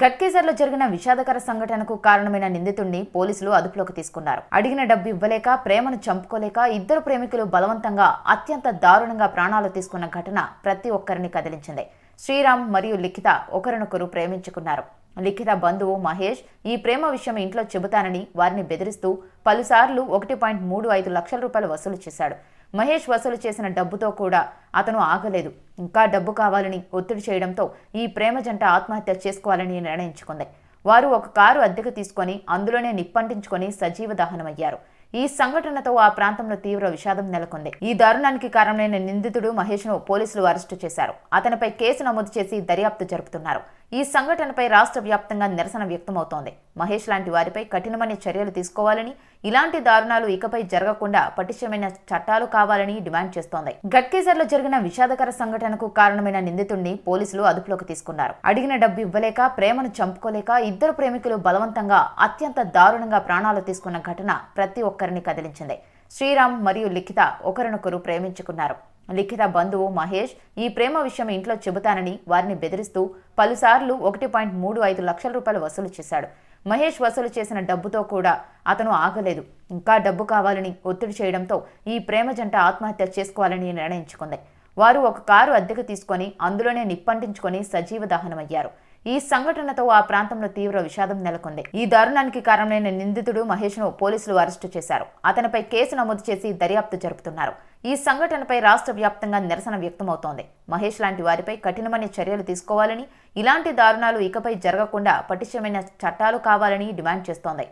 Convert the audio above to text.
గట్కేసర్లో జరిగిన విషాదకర సంఘటనకు కారణమైన నిందితుడిని పోలీసులు అదుపులోకి తీసుకున్నారు. అడిగిన డబ్బు ఇవ్వలేక ప్రేమను చంపుకోలేక ఇద్దరు ప్రేమికులు బలవంతంగా అత్యంత దారుణంగా ప్రాణాలు తీసుకున్న ఘటన ప్రతి ఒక్కరిని కదిలించింది. శ్రీరామ్ మరియు లిఖిత ఒకరినొకరు ప్రేమించుకున్నారు. లిఖిత బంధువు మహేష్ ఈ ప్రేమ విషయం ఇంట్లో చెబుతానని వారిని బెదిరిస్తూ పలుసార్లు ఒకటి పాయింట్ మూడు ఐదు లక్షల రూపాయలు వసూలు చేశాడు. మహేష్ వసూలు చేసిన డబ్బుతో కూడా అతను ఆగలేదు. ఇంకా డబ్బు కావాలని ఒత్తిడి చేయడంతో ఈ ప్రేమ జంట ఆత్మహత్య చేసుకోవాలని నిర్ణయించుకుంది. వారు ఒక కారు అద్దెకు తీసుకొని అందులోనే నిప్పంటించుకొని సజీవ దహనమయ్యారు. ఈ సంఘటనతో ఆ ప్రాంతంలో తీవ్ర విషాదం నెలకొంది. ఈ దారుణానికి కారణమైన నిందితుడు మహేష్ను పోలీసులు అరెస్టు చేశారు. అతనిపై కేసు నమోదు చేసి దర్యాప్తు జరుపుతున్నారు. ఈ సంఘటనపై రాష్ట్ర వ్యాప్తంగా నిరసన వ్యక్తమవుతోంది. మహేష్ లాంటి వారిపై కఠినమైన చర్యలు తీసుకోవాలని ఇలాంటి దారుణాలు ఇకపై జరగకుండా పటిష్టమైన చట్టాలు కావాలని డిమాండ్ చేస్తోంది. గట్కేసర్లో జరిగిన విషాదకర సంఘటనకు కారణమైన నిందితుడిని పోలీసులు అదుపులోకి తీసుకున్నారు. అడిగిన డబ్బు ఇవ్వలేక ప్రేమను చంపుకోలేక ఇద్దరు ప్రేమికులు బలవంతంగా అత్యంత దారుణంగా ప్రాణాలు తీసుకున్న ఘటన ప్రతి ఒక్కరిని కదిలించింది. శ్రీరామ్ మరియు లిఖిత ఒకరినొకరు ప్రేమించుకున్నారు. లిఖిత బంధువు మహేష్ ఈ ప్రేమ విషయం ఇంట్లో చెబుతానని వారిని బెదిరిస్తూ పలుసార్లు ఒకటి పాయింట్ మూడు ఐదు లక్షల రూపాయలు వసూలు చేశాడు. మహేష్ వసూలు చేసిన డబ్బుతో కూడా అతను ఆగలేదు. ఇంకా డబ్బు కావాలని ఒత్తిడి చేయడంతో ఈ ప్రేమ జంట ఆత్మహత్య చేసుకోవాలని నిర్ణయించుకుంది. వారు ఒక కారు అద్దెకు తీసుకొని అందులోనే నిప్పంటించుకొని సజీవ దహనమయ్యారు. ఈ సంఘటనతో ఆ ప్రాంతంలో తీవ్ర విషాదం నెలకొంది. ఈ దారుణానికి కారణమైన నిందితుడు మహేష్ను పోలీసులు అరెస్టు చేశారు. అతనిపై కేసు నమోదు చేసి దర్యాప్తు జరుపుతున్నారు. ఈ సంఘటనపై రాష్ట్ర వ్యాప్తంగా నిరసన వ్యక్తమవుతోంది. మహేష్ లాంటి వారిపై కఠినమైన చర్యలు తీసుకోవాలని ఇలాంటి దారుణాలు ఇకపై జరగకుండా పటిష్టమైన చట్టాలు కావాలని డిమాండ్ చేస్తోంది.